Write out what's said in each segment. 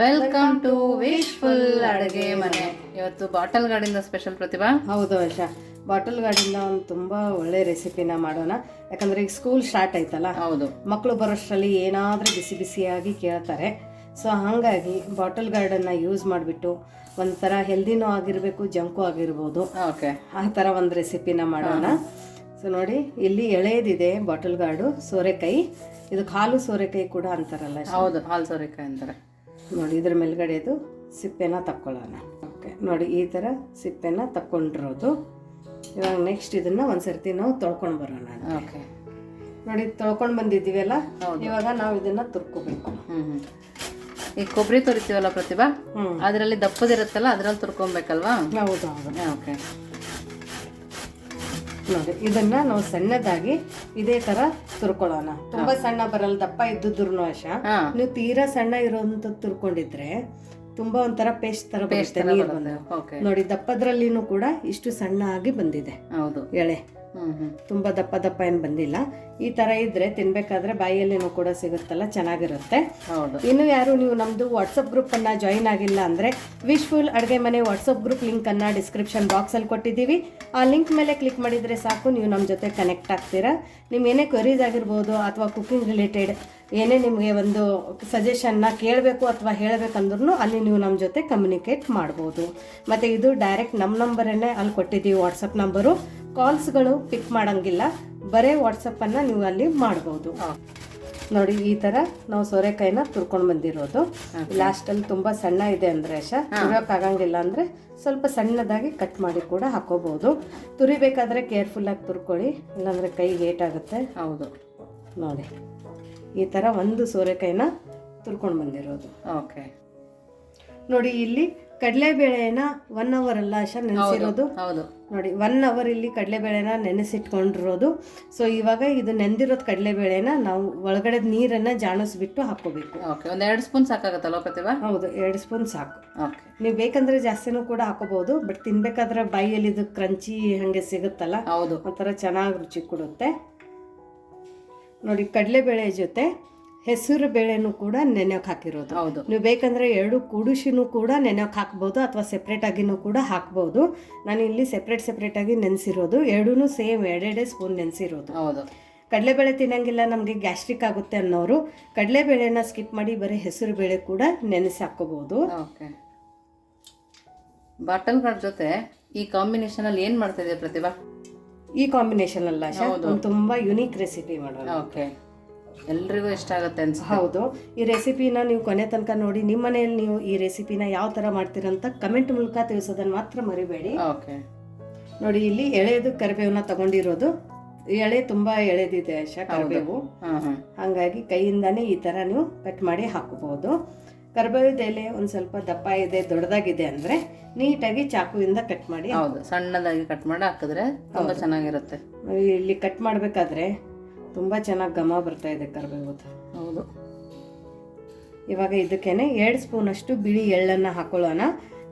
Welcome to wishful ಅಡುಗೆ ಮನೆ. ಇವತ್ತು ಬಾಟಲ್ ಗಾಡಿಂದ ಸ್ಪೆಷಲ್ ಪ್ರತಿಭಾ? ಹೌದು ಆಶಾ ಬಾಟಲ್ ಗಾಡಿಂದ ಒಂದು ತುಂಬ ಒಳ್ಳೆ ರೆಸಿಪಿನ ಮಾಡೋಣ. ಯಾಕಂದ್ರೆ ಈಗ ಸ್ಕೂಲ್ ಸ್ಟಾರ್ಟ್ ಆಯ್ತಲ್ಲ? ಹೌದು. ಮಕ್ಕಳು ಬರೋಷ್ಟರಲ್ಲಿ ಏನಾದರೂ ಬಿಸಿ ಬಿಸಿಯಾಗಿ ಕೇಳ್ತಾರೆ. ಸೊ ಹಾಗಾಗಿ ಬಾಟಲ್ ಗಾರ್ಡನ್ನ ಯೂಸ್ ಮಾಡಿಬಿಟ್ಟು ಒಂಥರ ಹೆಲ್ದಿನೂ ಆಗಿರಬೇಕು ಜಂಕು ಆಗಿರ್ಬೋದು. ಓಕೆ ಆ ಥರ ಒಂದು ರೆಸಿಪಿನ ಮಾಡೋಣ. ಸೊ ನೋಡಿ ಇಲ್ಲಿ ಎಳೆಯದಿದೆ ಬಾಟಲ್ ಗಾರ್ಡು ಸೋರೆಕಾಯಿ. ಇದಕ್ಕೆ ಹಾಲು ಸೋರೆಕಾಯಿ ಕೂಡ ಅಂತಾರಲ್ಲ. ಹೌದು ಹಾಲು ಸೋರೆಕಾಯಿ ಅಂತಾರೆ. ನೋಡಿ ಇದ್ರ ಮೇಲ್ಗಡೆದು ಸಿಪ್ಪೆನ ತಕ್ಕೊಳ್ಳೋಣ. ಓಕೆ ನೋಡಿ ಈ ಥರ ಸಿಪ್ಪೆನ ತಕ್ಕೊಂಡಿರೋದು. ಇವಾಗ ನೆಕ್ಸ್ಟ್ ಇದನ್ನು ಒಂದು ಸರ್ತಿ ನಾವು ತೊಳ್ಕೊಂಡು ಬರೋಣ ಓಕೆ ನೋಡಿ ತೊಳ್ಕೊಂಡು ಬಂದಿದ್ದೀವಲ್ಲ. ಇವಾಗ ನಾವು ಇದನ್ನು ತುರ್ಕೋಬೇಕು. ಹ್ಞೂ ಹ್ಞೂ ಈ ಕೊಬ್ಬರಿ ತುರಿತೀವಲ್ಲ ಪ್ರತಿಭಾ? ಅದರಲ್ಲಿ ದಪ್ಪದಿರುತ್ತಲ್ಲ ಅದರಲ್ಲಿ ತುರ್ಕೊಬೇಕಲ್ವಾ? ಹೌದು ಹೌದು. ಓಕೆ ನೋಡಿ ಇದನ್ನ ನಾವು ಸಣ್ಣದಾಗಿ ಇದೇ ತರ ತುರ್ಕೊಳ್ಳೋಣ. ತುಂಬಾ ಸಣ್ಣ ಬರಲ್ಲ ದಪ್ಪ ಇದ್ದುದ್ರು ಅಶ ನೀವು ತೀರಾ ಸಣ್ಣ ಇರೋಂತ ತುರ್ಕೊಂಡಿದ್ರೆ ತುಂಬಾ ಒಂಥರ ಪೇಸ್ಟ್ ತರ ಪೇಸ್ಟ್ ನೋಡಿ ದಪ್ಪದ್ರಲ್ಲಿನೂ ಕೂಡ ಇಷ್ಟು ಸಣ್ಣ ಆಗಿ ಬಂದಿದೆ. ಹೌದು. ಎಳೆ. ತುಂಬ ದಪ್ಪ ದಪ್ಪ ಏನು ಬಂದಿಲ್ಲ. ಈ ಥರ ಇದ್ದರೆ ತಿನ್ಬೇಕಾದ್ರೆ ಬಾಯಿಯಲ್ಲಿನೂ ಕೂಡ ಸಿಗುತ್ತಲ್ಲ ಚೆನ್ನಾಗಿರುತ್ತೆ. ಹೌದು. ಇನ್ನು ಯಾರು ನೀವು ನಮ್ಮದು ವಾಟ್ಸಪ್ ಗ್ರೂಪನ್ನು ಜಾಯಿನ್ ಆಗಿಲ್ಲ ಅಂದರೆ ವಿಶ್ಫುಲ್ ಅಡುಗೆ ಮನೆ ವಾಟ್ಸಪ್ ಗ್ರೂಪ್ ಲಿಂಕನ್ನು ಡಿಸ್ಕ್ರಿಪ್ಷನ್ ಬಾಕ್ಸಲ್ಲಿ ಕೊಟ್ಟಿದ್ದೀವಿ. ಆ ಲಿಂಕ್ ಮೇಲೆ ಕ್ಲಿಕ್ ಮಾಡಿದರೆ ಸಾಕು ನೀವು ನಮ್ಮ ಜೊತೆ ಕನೆಕ್ಟ್ ಆಗ್ತೀರಾ. ನಿಮ್ಮ ಏನೇ ಕ್ವರೀಸ್ ಆಗಿರ್ಬೋದು ಅಥವಾ ಕುಕಿಂಗ್ ರಿಲೇಟೆಡ್ ಏನೇ ನಿಮಗೆ ಒಂದು ಸಜೆಷನ್ನ ಕೇಳಬೇಕು ಅಥವಾ ಹೇಳಬೇಕಂದ್ರೂ ಅಲ್ಲಿ ನೀವು ನಮ್ಮ ಜೊತೆ ಕಮ್ಯುನಿಕೇಟ್ ಮಾಡ್ಬೋದು. ಮತ್ತು ಇದು ಡೈರೆಕ್ಟ್ ನಮ್ಮ ನಂಬರನ್ನೇ ಅಲ್ಲಿ ಕೊಟ್ಟಿದ್ದೀವಿ ವಾಟ್ಸಪ್ ನಂಬರು ಕಾಲ್ಸ್ಗಳು ಪಿಕ್ ಮಾಡೋಂಗಿಲ್ಲ. ಬರೀ ವಾಟ್ಸಪ್ಪನ್ನು ನೀವು ಅಲ್ಲಿ ಮಾಡ್ಬೋದು. ನೋಡಿ ಈ ಥರ ನಾವು ಸೋರೆಕಾಯಿನ ತುರ್ಕೊಂಡು ಬಂದಿರೋದು. ಲಾಸ್ಟಲ್ಲಿ ತುಂಬ ಸಣ್ಣ ಇದೆ ಅಂದ್ರೆ ಅಶ ತುರಿಯೋಕ್ಕಾಗಂಗಿಲ್ಲ ಅಂದರೆ ಸ್ವಲ್ಪ ಸಣ್ಣದಾಗಿ ಕಟ್ ಮಾಡಿ ಕೂಡ ಹಾಕೋಬಹುದು ತುರಿಬೇಕಾದ್ರೆ ಕೇರ್ಫುಲ್ಲಾಗಿ ತುರ್ಕೊಳ್ಳಿ. ಇಲ್ಲಾಂದರೆ ಕೈ ಏಟಾಗುತ್ತೆ ಹೌದು. ನೋಡಿ ಈ ಥರ ಒಂದು ಸೋರೆಕಾಯಿನ ತುರ್ಕೊಂಡು ಬಂದಿರೋದು. ಓಕೆ ನೋಡಿ ಇಲ್ಲಿ ಕಡಲೆಬೇಳೆನ ಒನ್ ಅವರ್ ಅಲ್ಲ ಅಶ ನೆನೆಸಿರೋದು. ಹೌದು ನೋಡಿ ಒನ್ ಅವರ್ ಇಲ್ಲಿ ಕಡಲೆಬೇಳೆನ ನೆನೆಸಿಟ್ಕೊಂಡಿರೋದು. ಸೊ ಇವಾಗ ಇದು ನೆಂದಿರೋದು ಕಡಲೆಬೇಳೆನ ನಾವು ಒಳಗಡೆ ನೀರನ್ನ ಜಾಣಿಸ್ಬಿಟ್ಟು ಹಾಕೋಬೇಕು ಓಕೆ ಒಂದ್ ಎರಡು ಸ್ಪೂನ್ ಸಾಕಾಗತ್ತಲ್ಲ ಪ್ರತಿಭಾ ಹೌದು ಎರಡು ಸ್ಪೂನ್ ಸಾಕು. ಓಕೆ ನೀವು ಬೇಕಂದ್ರೆ ಜಾಸ್ತಿನೂ ಕೂಡ ಹಾಕೋಬಹುದು ಬಟ್ ತಿನ್ಬೇಕಾದ್ರೆ ಬಾಯಿಯಲ್ಲಿ ಇದು ಕ್ರಂಚಿ ಹಾಗೆ ಸಿಗುತ್ತಲ್ಲ? ಹೌದು. ಒಂಥರ ಚೆನ್ನಾಗಿ ರುಚಿ ಕೊಡುತ್ತೆ. ನೋಡಿ ಕಡಲೆಬೇಳೆ ಜೊತೆ ಹೆಸರು ಬೇಳೆನೂ ಕೂಡ ನೆನೆಯೋಕೆ ಹಾಕಿರೋದು. ಹೌದು. ನೀವು ಬೇಕಂದ್ರೆ ಎರಡು ಕೂಡಿಸಿನೂ ಕೂಡ ನೆನೆಯೋಕೆ ಹಾಕ್ಬೋದು ಅಥವಾ ಸೆಪ್ರೇಟ್ ಆಗಿನೂ ಕೂಡ ಹಾಕ್ಬೋದು. ನಾನು ಇಲ್ಲಿ ಸೆಪ್ರೇಟ್ ಸೆಪ್ರೇಟ್ ಆಗಿ ನೆನೆಸಿರೋದು. ಎರಡೂ ಸೇಮ್ ಎರಡೆರಡೇ ಸ್ಪೂನ್ ನೆನೆಸಿರೋದು. ಹೌದು. ಕಡಲೆಬೇಳೆ ತಿನ್ನಂಗಿಲ್ಲ ನಮಗೆ ಗ್ಯಾಸ್ಟ್ರಿಕ್ ಆಗುತ್ತೆ ಅನ್ನೋರು ಕಡಲೆಬೇಳೆನ ಸ್ಕಿಪ್ ಮಾಡಿ ಬರೀ ಹೆಸರು ಬೇಳೆ ಕೂಡ ನೆನೆಸಿ ಹಾಕೋಬಹುದು ಓಕೆ. ಬಾಟಲ್ ಗಾರ್ಡ್ ಜೊತೆ ಈ ಕಾಂಬಿನೇಷನ್ ಅಲ್ಲಿ ಏನ್ ಮಾಡ್ತಾ ಇದೆ ಪ್ರತಿಭಾ? ಈ ಕಾಂಬಿನೇಷನ್ ಅಲ್ಲ ತುಂಬಾ ಯುನೀಕ್ ರೆಸಿಪಿ ಮಾಡೋಣ. ಓಕೆ. ಎಲ್ರಿಗೂ ಇಷ್ಟ ಆಗುತ್ತೆ ಅನ್ಸುತ್ತೆ. ಹೌದು. ಈ ರೆಸಿಪಿನ ನೀವು ಕೊನೆ ತನಕ ನೋಡಿ ನಿಮ್ಮ ಮನೆಯಲ್ಲಿ ನೀವು ಈ ರೆಸಿಪಿನ ಯಾವ ತರ ಮಾಡ್ತೀರಂತ ಕಮೆಂಟ್ ಮೂಲಕ ತಿಳಿಸೋದನ್ನ ಮಾತ್ರ ಮರಿಬೇಡಿ. ಓಕೆ. ನೋಡಿ ಇಲ್ಲಿ ಎಳೆದು ಕರಿಬೇವನ್ನ ತಗೊಂಡಿರೋದು. ಎಳೆ ತುಂಬಾ ಎಳೆದಿದೆ ಆಶಾ ಕರಿಬೇವು. ಹಂಗಾಗಿ ಕೈಯಿಂದಾನೇ ಈ ಥರ ನೀವು ಕಟ್ ಮಾಡಿ ಹಾಕಬಹುದು ಕರಿಬೇವಿದ ಎಲೆ ಒಂದು ಸ್ವಲ್ಪ ದಪ್ಪ ಇದೆ ದೊಡ್ಡದಾಗಿದೆ ಅಂದ್ರೆ ನೀಟಾಗಿ ಚಾಕುವಿಂದ ಕಟ್ ಮಾಡಿ ಹೌದು. ಸಣ್ಣದಾಗಿ ಕಟ್ ಮಾಡಿ ಹಾಕಿದ್ರೆ ತುಂಬಾ ಚೆನ್ನಾಗಿರುತ್ತೆ. ಇಲ್ಲಿ ಕಟ್ ಮಾಡಬೇಕಾದ್ರೆ ತುಂಬ ಚೆನ್ನಾಗಿ ಘಮ ಬರ್ತಾ ಇದೆ ಕರಿಬೇವುದು ಹೌದು. ಇವಾಗ ಇದಕ್ಕೇನೆ ಎರಡು ಸ್ಪೂನ್ ಅಷ್ಟು ಬಿಳಿ ಎಳ್ಳನ್ನು ಹಾಕೊಳ್ಳೋಣ.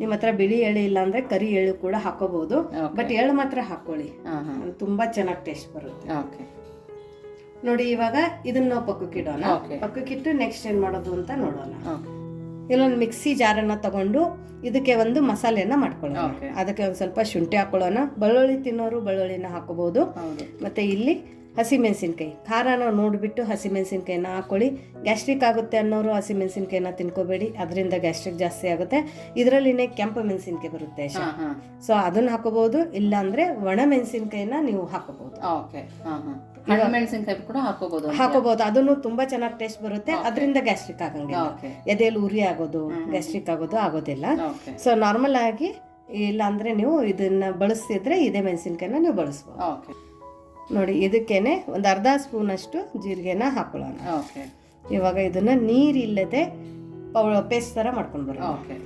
ನಿಮ್ಮ ಹತ್ರ ಬಿಳಿ ಎಳ್ಳು ಇಲ್ಲ ಅಂದರೆ ಕರಿ ಎಳ್ಳು ಕೂಡ ಹಾಕೋಬಹುದು ಬಟ್ ಎಳ್ಳು ಮಾತ್ರ ಹಾಕೊಳ್ಳಿ. ತುಂಬಾ ಚೆನ್ನಾಗಿ ಟೇಸ್ಟ್ ಬರುತ್ತೆ. ಓಕೆ ನೋಡಿ ಇವಾಗ ಇದನ್ನ ನಾವು ಪಕ್ಕಕ್ಕಿಡೋಣ. ಪಕ್ಕಕ್ಕಿಟ್ಟು ನೆಕ್ಸ್ಟ್ ಏನು ಮಾಡೋದು ಅಂತ ನೋಡೋಣ. ಇಲ್ಲೊಂದು ಮಿಕ್ಸಿ ಜಾರನ್ನ ತಗೊಂಡು ಇದಕ್ಕೆ ಒಂದು ಮಸಾಲೆಯನ್ನ ಮಾಡ್ಕೊಳ್ಳೋಣ. ಅದಕ್ಕೆ ಒಂದು ಸ್ವಲ್ಪ ಶುಂಠಿ ಹಾಕೊಳ್ಳೋಣ. ಬಳ್ಳುಳ್ಳಿ ತಿನ್ನೋರು ಬೆಳ್ಳುಳ್ಳಿನ ಹಾಕೋಬಹುದು ಮತ್ತು ಇಲ್ಲಿ ಹಸಿಮೆಣಸಿನ್ಕಾಯಿ. ಖಾರನ ನೋಡಿಬಿಟ್ಟು ಹಸಿಮೆಣಸಿನ್ಕಾಯಿನ ಹಾಕೊಳ್ಳಿ. ಗ್ಯಾಸ್ಟ್ರಿಕ್ ಆಗುತ್ತೆ ಅನ್ನೋರು ಹಸಿಮೆಣಸಿನ್ಕಾಯಿನ ತಿನ್ಕೋಬೇಡಿ. ಅದರಿಂದ ಗ್ಯಾಸ್ಟ್ರಿಕ್ ಜಾಸ್ತಿ ಆಗುತ್ತೆ. ಇದರಲ್ಲಿನೇ ಕೆಂಪು ಮೆಣಸಿನ್ಕಾಯಿ ಬರುತ್ತೆ ಸೊ ಅದನ್ನ ಹಾಕೋಬಹುದು. ಇಲ್ಲಾಂದ್ರೆ ಒಣ ಮೆಣಸಿನ್ಕಾಯಿನ ನೀವು ಹಾಕೋಬಹುದು. ಹಾಕೋಬಹುದು ಅದನ್ನು ತುಂಬಾ ಚೆನ್ನಾಗಿ ಟೇಸ್ಟ್ ಬರುತ್ತೆ. ಅದರಿಂದ ಗ್ಯಾಸ್ಟ್ರಿಕ್ ಆಗಂಗಿಲ್ಲ. ಎದೆಯಲ್ಲಿ ಉರಿ ಆಗೋದು ಗ್ಯಾಸ್ಟ್ರಿಕ್ ಆಗೋದು ಆಗೋದಿಲ್ಲ. ಸೊ ನಾರ್ಮಲ್ ಆಗಿ ಇಲ್ಲ ಅಂದ್ರೆ ನೀವು ಇದನ್ನ ಬಳಸಿದ್ರೆ ಇದೇ ಮೆಣಸಿನ್ಕಾಯಿನ ನೀವು ಬಳಸ್ಬೋದು. ಓಕೆ. ನೋಡಿ ಇದಕ್ಕೇನೆ ಒಂದು ಅರ್ಧ ಸ್ಪೂನ್ ಅಷ್ಟು ಜೀರಿಗೆನ ಹಾಕೊಳ್ಳೋಣ. ಓಕೆ. ಇವಾಗ ಇದನ್ನ ನೀರಿಲ್ಲದೆ ಪೇಸ್ಟ್ ಥರ ಮಾಡ್ಕೊಂಡು ಬರೋಣ. ಓಕೆ.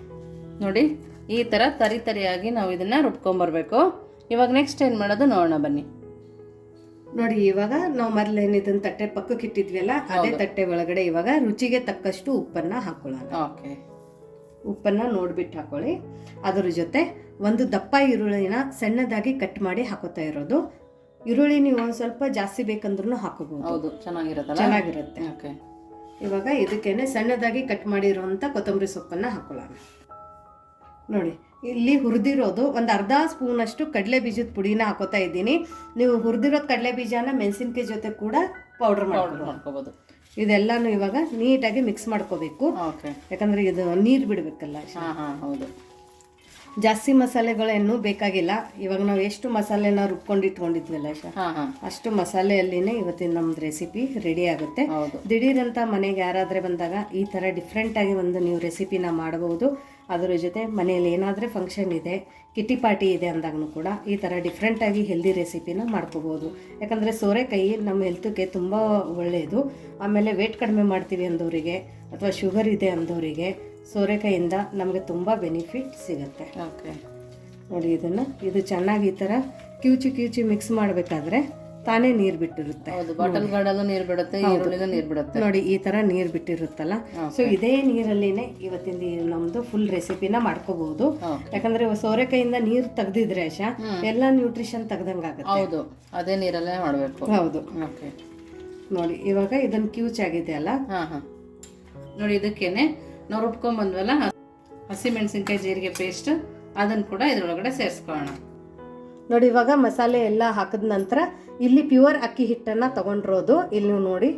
ನೋಡಿ ಈ ಥರ ತರಿ ತರಿಯಾಗಿ ನಾವು ಇದನ್ನ ರುಬ್ಕೊಂಬರ್ಬೇಕು ಇವಾಗ ನೆಕ್ಸ್ಟ್ ಏನು ಮಾಡೋದು ನೋಡೋಣ ಬನ್ನಿ. ನೋಡಿ ಇವಾಗ ನಾವು ಮೊದಲೇನು ಇದನ್ನ ತಟ್ಟೆ ಪಕ್ಕಕ್ಕೆ ಇಟ್ಟಿದ್ವಲ್ಲ ಅದೇ ತಟ್ಟೆ ಒಳಗಡೆ ಇವಾಗ ರುಚಿಗೆ ತಕ್ಕಷ್ಟು ಉಪ್ಪನ್ನ ಹಾಕೊಳ್ಳೋಣ. ಓಕೆ. ಉಪ್ಪನ್ನ ನೋಡ್ಬಿಟ್ಟು ಹಾಕೊಳ್ಳಿ. ಅದರ ಜೊತೆ ಒಂದು ದಪ್ಪ ಈರುಳ್ಳಿನ ಸಣ್ಣದಾಗಿ ಕಟ್ ಮಾಡಿ ಹಾಕೋತಾ ಇರೋದು. ಈರುಳ್ಳಿ ನೀವು ಒಂದು ಸ್ವಲ್ಪ ಜಾಸ್ತಿ ಬೇಕಂದ್ರೂ ಹಾಕೋಬಹುದು. ಹೌದು ಚೆನ್ನಾಗಿರುತ್ತೆ ಚೆನ್ನಾಗಿರುತ್ತೆ. ಓಕೆ. ಇವಾಗ ಇದಕ್ಕೇನೆ ಸಣ್ಣದಾಗಿ ಕಟ್ ಮಾಡಿರುವಂಥ ಕೊತ್ತಂಬರಿ ಸೊಪ್ಪನ್ನು ಹಾಕೊಳ್ಳೋಣ. ನೋಡಿ ಇಲ್ಲಿ ಹುರಿದಿರೋದು ಒಂದು ಅರ್ಧ ಸ್ಪೂನಷ್ಟು ಕಡಲೆ ಬೀಜದ ಪುಡಿನ ಹಾಕೋತಾ ಇದ್ದೀನಿ. ನೀವು ಹುರಿದಿರೋದು ಕಡಲೆ ಬೀಜನ ಮೆಣಸಿನ್ಕಾಯಿ ಜೊತೆ ಕೂಡ ಪೌಡರ್ ಮಾಡ್ಕೋಬಹುದು ಇದೆಲ್ಲಾನು ಇವಾಗ ನೀಟಾಗಿ ಮಿಕ್ಸ್ ಮಾಡ್ಕೋಬೇಕು. ಓಕೆ. ಯಾಕಂದ್ರೆ ಇದು ನೀರು ಬಿಡಬೇಕಲ್ಲ. ಹೌದು. ಜಾಸ್ತಿ ಮಸಾಲೆಗಳೇನು ಬೇಕಾಗಿಲ್ಲ. ಇವಾಗ ನಾವು ಎಷ್ಟು ಮಸಾಲೆನ ರುಬ್ಕೊಂಡು ಇಟ್ಕೊಂಡಿದ್ವಲ್ಲ ಅಷ್ಟು ಮಸಾಲೆಯಲ್ಲಿನೇ ಇವತ್ತಿನ ನಮ್ದು ರೆಸಿಪಿ ರೆಡಿ ಆಗುತ್ತೆ. ದಿಢೀರಂತ ಮನೆಗೆ ಯಾರಾದರೆ ಬಂದಾಗ ಈ ಥರ ಡಿಫ್ರೆಂಟಾಗಿ ಒಂದು ನೀವು ರೆಸಿಪಿನ ಮಾಡಬಹುದು ಅದರ ಜೊತೆ ಮನೆಯಲ್ಲಿ ಏನಾದರೂ ಫಂಕ್ಷನ್ ಇದೆ ಕಿಟಿ ಪಾರ್ಟಿ ಇದೆ ಅಂದಾಗೂ ಕೂಡ ಈ ಥರ ಡಿಫ್ರೆಂಟಾಗಿ ಹೆಲ್ದಿ ರೆಸಿಪಿನ ಮಾಡ್ಕೋಬೋದು. ಯಾಕಂದರೆ ಸೋರೆಕಾಯಿ ನಮ್ಮ ಹೆಲ್ತ್ಗೆ ತುಂಬ ಒಳ್ಳೆಯದು ಆಮೇಲೆ ವೇಟ್ ಕಡಿಮೆ ಮಾಡ್ತೀವಿ ಅಂದವರಿಗೆ ಅಥವಾ ಶುಗರ್ ಇದೆ ಅಂದವರಿಗೆ ಸೋರೆಕಾಯಿಯಿಂದ ನಮಗೆ ತುಂಬ ಬೆನಿಫಿಟ್ ಸಿಗುತ್ತೆ. ಓಕೆ ನೋಡಿ ಇದನ್ನು ಇದು ಚೆನ್ನಾಗಿ ಈ ಥರ ಕಿವುಚಿ ಕಿವುಚಿ ಮಿಕ್ಸ್ ಮಾಡಬೇಕಾದ್ರೆ ತಾನೇ ನೀರು ಬಿಟ್ಟಿರುತ್ತೆ. ಹೌದು ಬಾಟಲ್ ಗಾರ್ಡಲ್ಲೂ ನೀರು ಬಿಡುತ್ತೆ ಈರುಳ್ಳಿನೂ ನೀರು ಬಿಡುತ್ತೆ. ನೋಡಿ ಈ ತರ ನೀರು ಬಿಟ್ಟಿರುತ್ತಲ್ಲ. ಸೊ ಇದೇ ನೀರಲ್ಲಿನೇ ಇವತ್ತಿನ ನಮ್ಮದು ನಮ್ದು ಫುಲ್ ರೆಸಿಪಿನ ಮಾಡ್ಕೋಬಹುದು. ಯಾಕಂದ್ರೆ ಸೋರೆಕಾಯಿಂದ ನೀರು ತೆಗೆದಿದ್ರೆ ಆಶಾ ಎಲ್ಲ ನ್ಯೂಟ್ರಿಷನ್ ತೆಗ್ದಂಗಾಗುತ್ತೆ ಹೌದು ಅದೇ ನೀರಲ್ಲೇ ಮಾಡಬೇಕು. ಹೌದು. ಓಕೆ ನೋಡಿ ಇವಾಗ ಇದನ್ನ ಕ್ಯೂಚ್ ಆಗಿದೆ ಅಲ್ಲ? ನೋಡಿ ಇದಕ್ಕೇನೆ ನಾವು ರುಬ್ಕೊಂಡ್ ಹಸಿ ಹಸಿಮೆಣಸಿನ್ಕಾಯಿ ಜೀರಿಗೆ ಪೇಸ್ಟ್ ಅದನ್ನು ಕೂಡ ಇದರೊಳಗಡೆ ಸೇರಿಸ್ಕೊಳ್ಳೋಣ. ನೋಡಿ ಇವಾಗ ಮಸಾಲೆ ಎಲ್ಲ ಹಾಕಿದ ನಂತರ ಇಲ್ಲಿ ಪ್ಯೂರ್ ಅಕ್ಕಿ ಹಿಟ್ಟನ್ನ ತಗೊಂಡಿರೋದು. ಇಲ್ಲಿ ನೀವು ನೋಡಿ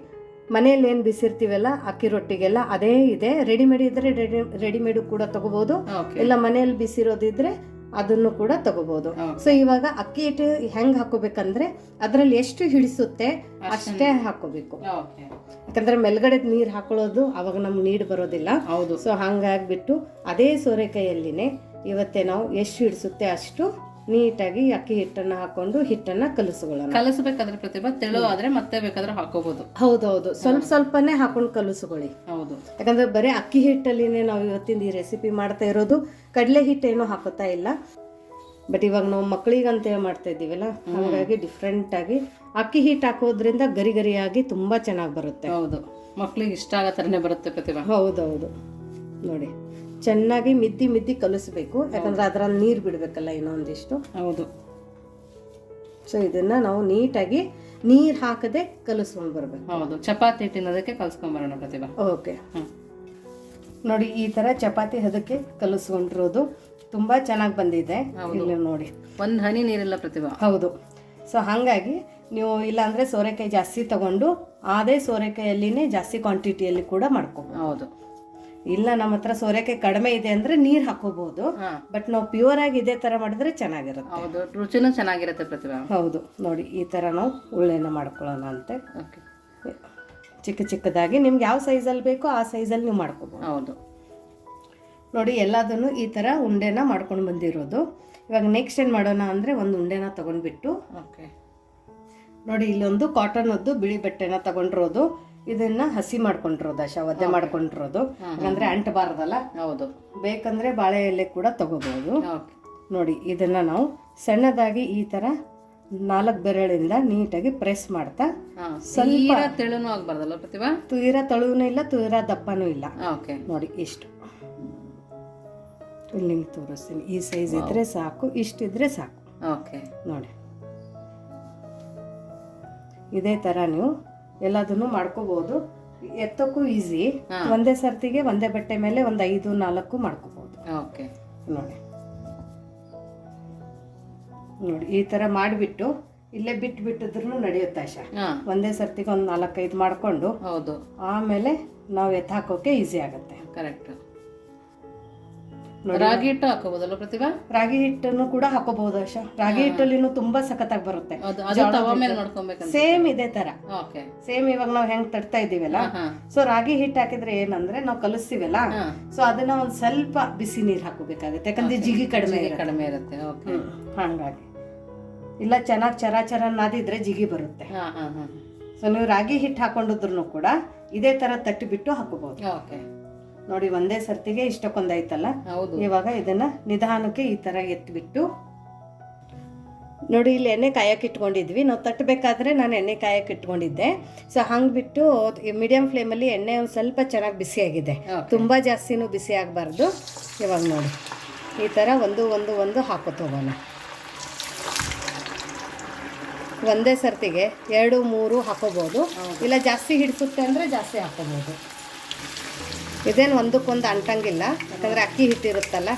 ಮನೆಯಲ್ಲಿ ಏನು ಬಿಸಿರ್ತೀವಲ್ಲ ಅಕ್ಕಿ ರೊಟ್ಟಿಗೆಲ್ಲ ಅದೇ ಇದೆ. ರೆಡಿಮೇಡ್ ಇದ್ರೆ ರೆಡಿ ರೆಡಿಮೇಡ್ ಕೂಡ ತಗೋಬಹುದು ಇಲ್ಲ ಮನೆಯಲ್ಲಿ ಬಿಸಿರೋದಿದ್ರೆ ಅದನ್ನು ಕೂಡ ತಗೋಬಹುದು. ಸೊ ಇವಾಗ ಅಕ್ಕಿ ಹಿಟ್ಟು ಹೆಂಗ್ ಹಾಕೋಬೇಕಂದ್ರೆ ಅದ್ರಲ್ಲಿ ಎಷ್ಟು ಹಿಡಿಸುತ್ತೆ ಅಷ್ಟೇ ಹಾಕೋಬೇಕು. ಯಾಕಂದ್ರೆ ಮೇಲ್ಗಡೆ ನೀರು ಹಾಕೊಳ್ಳೋದು ಅವಾಗ ನಮ್ಗೆ ನೀರು ಬರೋದಿಲ್ಲ. ಹೌದು. ಸೊ ಹಂಗಾಗ್ಬಿಟ್ಟು ಅದೇ ಸೋರೆಕಾಯಲ್ಲಿನೇ ಇವತ್ತೇ ನಾವು ಎಷ್ಟು ಹಿಡಿಸುತ್ತೆ ಅಷ್ಟು ನೀಟಾಗಿ ಅಕ್ಕಿ ಹಿಟ್ಟನ್ನು ಹಾಕೊಂಡು ಹಿಟ್ಟನ್ನು ಕಲಿಸ್ಕೊಳ್ಳೋಣ. ಕಲಸಬೇಕಾದ್ರೆ ಪ್ರತಿಭಾ ತೆಳು ಆದ್ರೆ ಮತ್ತೆ ಬೇಕಾದ್ರೆ ಹಾಕೋಬಹುದು ಹೌದೌದು. ಸ್ವಲ್ಪ ಸ್ವಲ್ಪನೇ ಹಾಕೊಂಡು ಕಲಿಸ್ಕೊಳ್ಳಿ. ಹೌದು. ಯಾಕಂದ್ರೆ ಬರೀ ಅಕ್ಕಿ ಹಿಟ್ಟಲ್ಲಿನೇ ನಾವು ಇವತ್ತಿನ ಈ ರೆಸಿಪಿ ಮಾಡ್ತಾ ಇರೋದು. ಕಡಲೆ ಹಿಟ್ಟೇನು ಹಾಕೋತಾ ಇಲ್ಲ. ಬಟ್ ಇವಾಗ ನಾವು ಮಕ್ಕಳಿಗಂತ ಮಾಡ್ತಾ ಇದ್ದೀವಲ್ಲ? ಹಾಗಾಗಿ ಡಿಫ್ರೆಂಟ್ ಆಗಿ ಅಕ್ಕಿ ಹಿಟ್ಟು ಹಾಕೋದ್ರಿಂದ ಗರಿ ಗರಿಯಾಗಿ ತುಂಬಾ ಚೆನ್ನಾಗಿ ಬರುತ್ತೆ. ಹೌದು. ಮಕ್ಕಳಿಗೆ ಇಷ್ಟ ಆಗೋ ಥರನೇ ಬರುತ್ತೆ ಪ್ರತಿಭಾ. ಹೌದೌದು. ನೋಡಿ. ಚೆನ್ನಾಗಿ ಮಿದ್ದಿ ಮಿದ್ದಿ ಕಲಿಸ್ಬೇಕು. ಯಾಕಂದ್ರೆ ಅದರಲ್ಲಿ ನೀರು ಬಿಡಬೇಕಲ್ಲ ಇನ್ನೊಂದಿಷ್ಟು ಹೌದು. ಸೊ ಇದನ್ನ ನಾವು ನೀಟಾಗಿ ನೀರು ಹಾಕದೆ ಕಲಿಸ್ಕೊಂಡು ಬರಬೇಕು. ಹೌದು. ಚಪಾತಿ ಹಿಟ್ಟಿನದಕ್ಕೆ ಬರೋಣ ಪ್ರತಿಭಾ ಓಕೆ ನೋಡಿ ಈ ತರ ಚಪಾತಿ ಅದಕ್ಕೆ ಕಲಿಸ್ಕೊಂಡಿರೋದು ತುಂಬಾ ಚೆನ್ನಾಗಿ ಬಂದಿದೆ. ಇಲ್ಲಿ ನೋಡಿ. ಒಂದು ಹನಿ ನೀರಿಲ್ಲ ಪ್ರತಿಭಾ. ಹೌದು. ಸೊ ಹಾಗಾಗಿ ನೀವು ಇಲ್ಲಾಂದರೆ ಸೋರೆಕಾಯಿ ಜಾಸ್ತಿ ತಗೊಂಡು ಅದೇ ಸೋರೆಕಾಯಲ್ಲಿನೇ ಜಾಸ್ತಿ ಕ್ವಾಂಟಿಟಿಯಲ್ಲಿ ಕೂಡ ಮಾಡ್ಕೋಬಹುದು ಹೌದು. ಇಲ್ಲ ನಮ್ಮ ಹತ್ರ ಸೋರೆಕಾಯಿ ಕಡಿಮೆ ಇದೆ ಅಂದ್ರೆ ನೀರು ಹಾಕೋಬಹುದು ಬಟ್ ನಾವು ಪ್ಯೂರ್ ಆಗಿ ಇದೇ ತರ ಮಾಡಿದ್ರೆ ಚೆನ್ನಾಗಿರುತ್ತೆ. ಹೌದು ರುಚಿನೂ ಚೆನ್ನಾಗಿರುತ್ತೆ ಪ್ರತಿಭಾ ಹೌದು ನೋಡಿ ಈ ತರ ನಾವು ಉಳ್ಳೆನ ಮಾಡ್ಕೊಳ್ಳೋಣ ಅಂತೆ. ಓಕೆ. ಚಿಕ್ಕ ಚಿಕ್ಕದಾಗಿ ನಿಮ್ಗೆ ಯಾವ ಸೈಜಲ್ಲಿ ಬೇಕೋ ಆ ಸೈಜಲ್ಲಿ ನೀವು ಮಾಡ್ಕೋಬಹುದು ಹೌದು. ನೋಡಿ ಎಲ್ಲದನ್ನು ಈ ಥರ ಉಂಡೆನ ಮಾಡ್ಕೊಂಡು ಬಂದಿರೋದು. ಇವಾಗ ನೆಕ್ಸ್ಟ್ ಏನು ಮಾಡೋಣ ಅಂದರೆ ಒಂದು ಉಂಡೆನ ತಗೊಂಡ್ಬಿಟ್ಟು ಓಕೆ. ನೋಡಿ ಇಲ್ಲೊಂದು ಕಾಟನ್ನದ್ದು ಬಿಳಿ ಬಟ್ಟೆನ ತಗೊಂಡಿರೋದು. ಇದನ್ನ ಹಸಿ ಮಾಡ್ಕೊಂಡಿರೋದು ಅಶ ಒದ್ದೆ ಮಾಡ್ಕೊಂಡಿರೋದು. ಅಂದ್ರೆ ಅಂಟಬಾರ್ದಲ್ಲ? ಹೌದು. ಬೇಕಂದ್ರೆ ಬಾಳೆ ಎಲೆ ಕೂಡ ತಗೋಬಹುದು ನೋಡಿ ಇದನ್ನ ನಾವು ಸಣ್ಣದಾಗಿ ಈ ತರ ನಾಲ್ಕು ಬೆರಳಿಂದ ನೀಟಾಗಿ ಪ್ರೆಸ್ ಮಾಡ್ತಾ ಸ್ವಲ್ಪ ತೆಳುನು ಆಗ್ಬಾರ್ದಲ್ಲ ಪ್ರತಿಭಾ? ತುಯಿರ ತಳುವೂ ಇಲ್ಲ ತುಯಿರ ದಪ್ಪನೂ ಇಲ್ಲ. ಓಕೆ ನೋಡಿ ಇಷ್ಟು. ಇಲ್ಲಿ ನಿಮ್ಗೆ ತೋರಿಸ್ತೀನಿ. ಈ ಸೈಜ್ ಇದ್ರೆ ಸಾಕು ಇಷ್ಟಿದ್ರೆ ಸಾಕು. ಓಕೆ ನೋಡಿ. ಇದೇ ಥರ ನೀವು ಎಲ್ಲದನ್ನು ಮಾಡ್ಕೋಬಹುದು ಎತ್ತಕ್ಕೂ ಈಸಿ ಒಂದೇ ಸರ್ತಿಗೆ ಒಂದೇ ಬಟ್ಟೆ ಮೇಲೆ ಒಂದು ಐದು ನಾಲ್ಕು ಮಾಡ್ಕೋಬಹುದು ಓಕೆ. ನೋಡಿ. ನೋಡಿ ಈ ತರ ಮಾಡಿಬಿಟ್ಟು ಇಲ್ಲೇ ಬಿಟ್ಟು ಬಿಟ್ಟಿದ್ರು ನಡೆಯುತ್ತೆ ಆಶಾ. ಒಂದೇ ಸರ್ತಿಗೆ ಒಂದು ನಾಲ್ಕೈದು ಮಾಡಿಕೊಂಡು ಹೌದು. ಆಮೇಲೆ ನಾವು ಎತ್ತಾಕೋಕೆ ಈಸಿ ಆಗುತ್ತೆ. ಕರೆಕ್ಟ್ ರಾಗಿ ಹಿಟ್ಟು ಹಾಕೋಬಹುದಲ್ಲ ಪ್ರತಿಭಾ? ರಾಗಿ ಹಿಟ್ಟನ್ನು ಕೂಡ ಹಾಕೋಬಹುದು ಆಶಾ. ರಾಗಿ ಹಿಟ್ಟಲ್ಲಿನೂ ತುಂಬಾ ಸಖತ್ತಾಗಿ ಬರುತ್ತೆ. ಸೇಮ್ ಇದೇ ತರ. ಓಕೆ. ಸೇಮ್ ಇವಾಗ ನಾವು ಹೆಂಗ್ ತಡ್ತಾ ಇದೀವಲ್ಲ ಸೊ ರಾಗಿ ಹಿಟ್ಟು ಹಾಕಿದ್ರೆ ಏನಂದ್ರೆ ನಾವು ಕಲಿಸ್ತೀವಲ್ಲ ಸೊ ಅದನ್ನ ಒಂದ್ ಸ್ವಲ್ಪ ಬಿಸಿ ನೀರ್ ಹಾಕೋಬೇಕಾಗುತ್ತೆ. ಯಾಕಂದ್ರೆ ಜಿಗಿ ಕಡಿಮೆ ಕಡಿಮೆ ಇರುತ್ತೆ. ಹಾಗಾಗಿ. ಇಲ್ಲ ಚೆನ್ನಾಗಿ ಚರ ಚರ ನಾದಿದ್ರೆ ಜಿಗಿ ಬರುತ್ತೆ ಸೊ ನೀವು ರಾಗಿ ಹಿಟ್ಟು ಹಾಕೊಂಡಿದ್ರು ಕೂಡ ಇದೇ ತರ ತಟ್ಟಿ ಬಿಟ್ಟು ಹಾಕೋಬಹುದು. ಓಕೆ. ನೋಡಿ ಒಂದೇ ಸರ್ತಿಗೆ ಇಷ್ಟಕ್ಕೊಂದಾಯ್ತಲ್ಲ? ಹೌದು. ಇವಾಗ ಇದನ್ನ ನಿಧಾನಕ್ಕೆ ಈ ತರ ಎತ್ಬಿಟ್ಟು. ನೋಡಿ ಇಲ್ಲಿ ಎಣ್ಣೆ ಕಾಯಕ್ಕೆ ಇಟ್ಕೊಂಡಿದ್ವಿ. ನಾವು ತಟ್ಟಬೇಕಾದ್ರೆ ನಾನು ಎಣ್ಣೆ ಕಾಯಕ್ಕೆ ಇಟ್ಕೊಂಡಿದ್ದೆ. ಸೊ ಹಂಗೆ ಬಿಟ್ಟು ಮೀಡಿಯಂ ಫ್ಲೇಮಲ್ಲಿ ಎಣ್ಣೆ ಒಂದು ಸ್ವಲ್ಪ ಚೆನ್ನಾಗಿ ಬಿಸಿಯಾಗಿದೆ. ತುಂಬ ಜಾಸ್ತಿನೂ ಬಿಸಿ ಆಗಬಾರ್ದು. ಇವಾಗ ನೋಡಿ ಈ ಥರ ಒಂದು ಒಂದು ಒಂದು ಹಾಕೋತೋಗೋಣ ಒಂದೇ ಸರ್ತಿಗೆ ಎರಡು ಮೂರು ಹಾಕೋಬೋದು. ಇಲ್ಲ ಜಾಸ್ತಿ ಹಿಡಿಸುತ್ತೆ ಅಂದರೆ ಜಾಸ್ತಿ ಹಾಕೋಬೋದು. ಇದೇನು ಒಂದಕ್ಕೊಂದು ಅಂಟಂಗಿಲ್ಲ ಯಾಕಂದರೆ ಅಕ್ಕಿ ಹಿಟ್ಟಿರುತ್ತಲ್ಲ.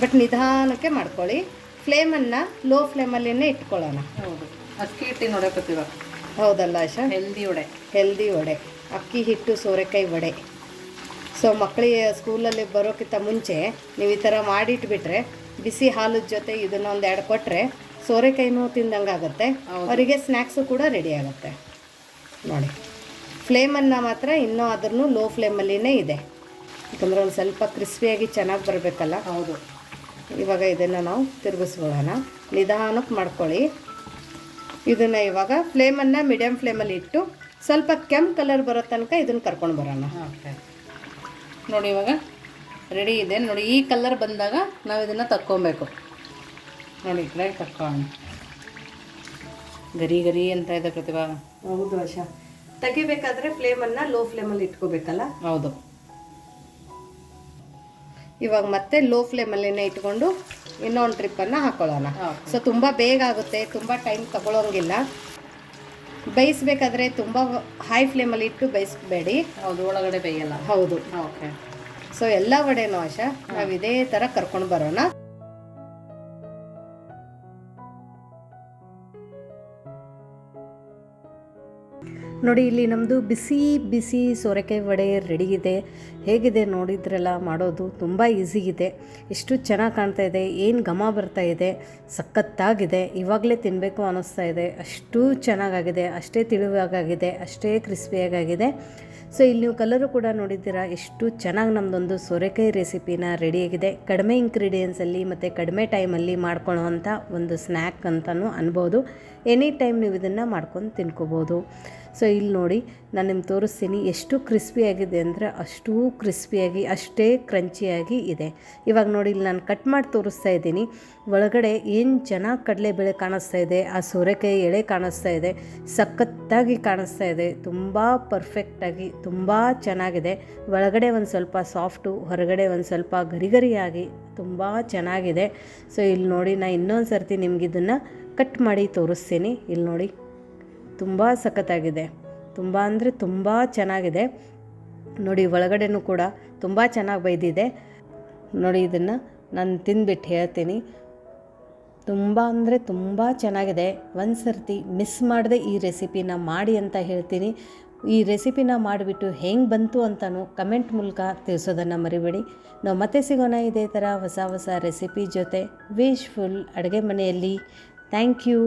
ಬಟ್ ನಿಧಾನಕ್ಕೆ ಮಾಡ್ಕೊಳ್ಳಿ. ಫ್ಲೇಮನ್ನು ಲೋ ಫ್ಲೇಮಲ್ಲಿನೇ ಇಟ್ಕೊಳ್ಳೋಣ. ಹೌದು. ಅಕ್ಕಿ ಹಿಟ್ಟಿ ನೋಡಕತ್ತೀವ ಹೌದಲ್ಲ ಆಶಾ? ಹೆಲ್ದಿ ವಡೆ. ಹೆಲ್ದಿ ವಡೆ. ಅಕ್ಕಿ ಹಿಟ್ಟು ಸೋರೆಕಾಯಿ ವಡೆ. ಸೊ ಮಕ್ಕಳಿಗೆ ಸ್ಕೂಲಲ್ಲಿ ಬರೋಕ್ಕಿಂತ ಮುಂಚೆ ನೀವು ಈ ಥರ ಮಾಡಿಟ್ಬಿಟ್ರೆ ಬಿಸಿ ಹಾಲು ಜೊತೆ ಇದನ್ನ ಒಂದು ಎರಡು ಕೊಟ್ಟರೆ ಸೋರೆಕಾಯಿನೂ ತಿಂದಂಗೆ ಆಗುತ್ತೆ ಅವರಿಗೆ ಸ್ನ್ಯಾಕ್ಸು ಕೂಡ ರೆಡಿ ಆಗುತ್ತೆ. ನೋಡಿ. ಫ್ಲೇಮನ್ನು ಮಾತ್ರ ಇನ್ನೂ ಅದ್ರೂ ಲೋ ಫ್ಲೇಮಲ್ಲಿನೇ ಇದೆ. ಯಾಕಂದರೆ ಒಂದು ಸ್ವಲ್ಪ ಕ್ರಿಸ್ಪಿಯಾಗಿ ಚೆನ್ನಾಗಿ ಬರಬೇಕಲ್ಲ? ಹೌದು. ಇವಾಗ ಇದನ್ನು ನಾವು ತಿರುಗಿಸ್ಬಿಡೋಣ ನಿಧಾನಕ್ಕೆ ಮಾಡ್ಕೊಳ್ಳಿ. ಇದನ್ನು ಇವಾಗ ಫ್ಲೇಮನ್ನು ಮೀಡಿಯಮ್ ಫ್ಲೇಮಲ್ಲಿ ಇಟ್ಟು ಸ್ವಲ್ಪ ಕೆಂಪು ಕಲರ್ ಬರೋ ತನಕ ಇದನ್ನು ಕರ್ಕೊಂಡು ಬರೋಣ. ನೋಡಿ ಇವಾಗ ರೆಡಿ ಇದೆ. ನೋಡಿ ಈ ಕಲರ್ ಬಂದಾಗ ನಾವು ಇದನ್ನು ತಕ್ಕೊಬೇಕು. ನೋಡಿ ಕಡೆ ತಕ್ಕೊಳ್ಳೋಣ. ಗರಿ ಗರಿ ಅಂತ ಇದೆ ಪ್ರತಿಭಾ. ಹೌದು ಆಶಾ. ತೆಗಿಬೇಕಾದ್ರೆ ಫ್ಲೇಮನ್ನು ಲೋ ಫ್ಲೇಮಲ್ಲಿ ಇಟ್ಕೋಬೇಕಲ್ಲ? ಹೌದು. ಇವಾಗ ಮತ್ತೆ ಲೋ ಫ್ಲೇಮಲ್ಲಿನೇ ಇಟ್ಕೊಂಡು ಇನ್ನೊಂದು ಟ್ರಿಪ್ಪನ್ನು ಹಾಕೊಳ್ಳೋಣ. ಸೊ ತುಂಬ ಬೇಗ ಆಗುತ್ತೆ ತುಂಬ ಟೈಮ್ ತಗೊಳ್ಳೋಂಗಿಲ್ಲ ಬೇಯಿಸ್ಬೇಕಾದ್ರೆ ತುಂಬ ಹೈ ಫ್ಲೇಮಲ್ಲಿ ಇಟ್ಟು ಬೇಯಿಸ್ಬೇಡಿ. ಹೌದು ಒಳಗಡೆ ಬೇಯಲ್ಲ. ಹೌದು. ಓಕೆ ಸೊ ಎಲ್ಲ ವಡೆನೂ ಆಶಾ ನಾವು ಇದೇ ಥರ ಕರ್ಕೊಂಡು ಬರೋಣ. ನೋಡಿ, ಇಲ್ಲಿ ನಮ್ಮದು ಬಿಸಿ ಬಿಸಿ ಸೋರೆಕಾಯಿ ವಡೆ ರೆಡಿ ಇದೆ. ಹೇಗಿದೆ ನೋಡಿದ್ರಲ್ಲ, ಮಾಡೋದು ತುಂಬ ಈಸಿ ಇದೆ. ಎಷ್ಟು ಚೆನ್ನಾಗಿ ಕಾಣ್ತಾ ಇದೆ, ಏನು ಘಮ ಬರ್ತಾ ಇದೆ, ಸಖತ್ತಾಗಿದೆ, ಇವಾಗಲೇ ತಿನ್ನಬೇಕು ಅನ್ನಿಸ್ತಾ ಇದೆ. ಅಷ್ಟು ಚೆನ್ನಾಗಾಗಿದೆ, ಅಷ್ಟೇ ತಿಳಿವಾಗಿದೆ ಅಷ್ಟೇ ಕ್ರಿಸ್ಪಿಯಾಗಾಗಿದೆ ಸೊ ಇಲ್ಲಿ ನೀವು ಕಲರು ಕೂಡ ನೋಡಿದ್ದೀರಾ, ಎಷ್ಟು ಚೆನ್ನಾಗಿ ನಮ್ಮದೊಂದು ಸೋರೆಕಾಯಿ ರೆಸಿಪಿನ ರೆಡಿಯಾಗಿದೆ ಕಡಿಮೆ ಇಂಗ್ರೀಡಿಯೆಂಟ್ಸಲ್ಲಿ ಮತ್ತು ಕಡಿಮೆ ಟೈಮಲ್ಲಿ ಮಾಡ್ಕೊಳ್ಳೋವಂಥ ಒಂದು ಸ್ನ್ಯಾಕ್ ಅಂತಲೂ ಅನ್ಬೋದು. ಎನಿ ಟೈಮ್ ನೀವು ಇದನ್ನು ಮಾಡ್ಕೊಂಡು ತಿನ್ಕೋಬೋದು. ಸೊ ಇಲ್ಲಿ ನೋಡಿ, ನಾನು ನಿಮ್ಗೆ ತೋರಿಸ್ತೀನಿ ಎಷ್ಟು ಕ್ರಿಸ್ಪಿಯಾಗಿದೆ ಅಂದರೆ ಅಷ್ಟೂ ಕ್ರಿಸ್ಪಿಯಾಗಿ ಅಷ್ಟೇ ಕ್ರಂಚಿಯಾಗಿ ಇದೆ. ಇವಾಗ ನೋಡಿ, ಇಲ್ಲಿ ನಾನು ಕಟ್ ಮಾಡಿ ತೋರಿಸ್ತಾ ಇದ್ದೀನಿ. ಒಳಗಡೆ ಏನು ಚೆನ್ನಾಗಿ ಕಡಲೆಬೇಳೆ ಕಾಣಿಸ್ತಾ ಇದೆ, ಆ ಸೋರೆಕಾಯಿ ಎಳೆ ಕಾಣಿಸ್ತಾ ಇದೆ, ಸಖತ್ತಾಗಿ ಕಾಣಿಸ್ತಾ ಇದೆ, ತುಂಬ ಪರ್ಫೆಕ್ಟಾಗಿ ತುಂಬ ಚೆನ್ನಾಗಿದೆ. ಒಳಗಡೆ ಒಂದು ಸ್ವಲ್ಪ ಸಾಫ್ಟು ಹೊರಗಡೆ ಒಂದು ಸ್ವಲ್ಪ ಗರಿಗರಿಯಾಗಿ ತುಂಬ ಚೆನ್ನಾಗಿದೆ. ಸೊ ಇಲ್ಲಿ ನೋಡಿ, ನಾನು ಇನ್ನೊಂದು ಸರ್ತಿ ನಿಮ್ಗೆ ಇದನ್ನು ಕಟ್ ಮಾಡಿ ತೋರಿಸ್ತೀನಿ. ಇಲ್ಲಿ ನೋಡಿ. ತುಂಬ ಸಖತ್ತಾಗಿದೆ. ತುಂಬ ಅಂದರೆ ತುಂಬ ಚೆನ್ನಾಗಿದೆ. ನೋಡಿ, ಒಳಗಡೆನೂ ಕೂಡ ತುಂಬ ಚೆನ್ನಾಗಿ ಬೈದಿದೆ. ನೋಡಿ, ಇದನ್ನು ನಾನು ತಿಂದ್ಬಿಟ್ಟು ಹೇಳ್ತೀನಿ. ತುಂಬ ಅಂದರೆ ತುಂಬ ಚೆನ್ನಾಗಿದೆ. ಒಂದು ಸರ್ತಿ ಮಿಸ್ ಮಾಡದೆ ಈ ರೆಸಿಪಿನ ಮಾಡಿ ಅಂತ ಹೇಳ್ತೀನಿ. ಈ ರೆಸಿಪಿನ ಮಾಡಿಬಿಟ್ಟು ಹೆಂಗೆ ಬಂತು ಅಂತಲೂ ಕಮೆಂಟ್ ಮೂಲಕ ತಿಳಿಸೋದನ್ನು ಮರಿಬೇಡಿ. ನಾವು ಮತ್ತೆ ಸಿಗೋಣ ಇದೇ ಥರ ಹೊಸ ಹೊಸ ರೆಸಿಪಿ ಜೊತೆ. ವಿಶ್ಫುಲ್ ಅಡುಗೆ ಮನೆಯಲ್ಲಿ. Thank you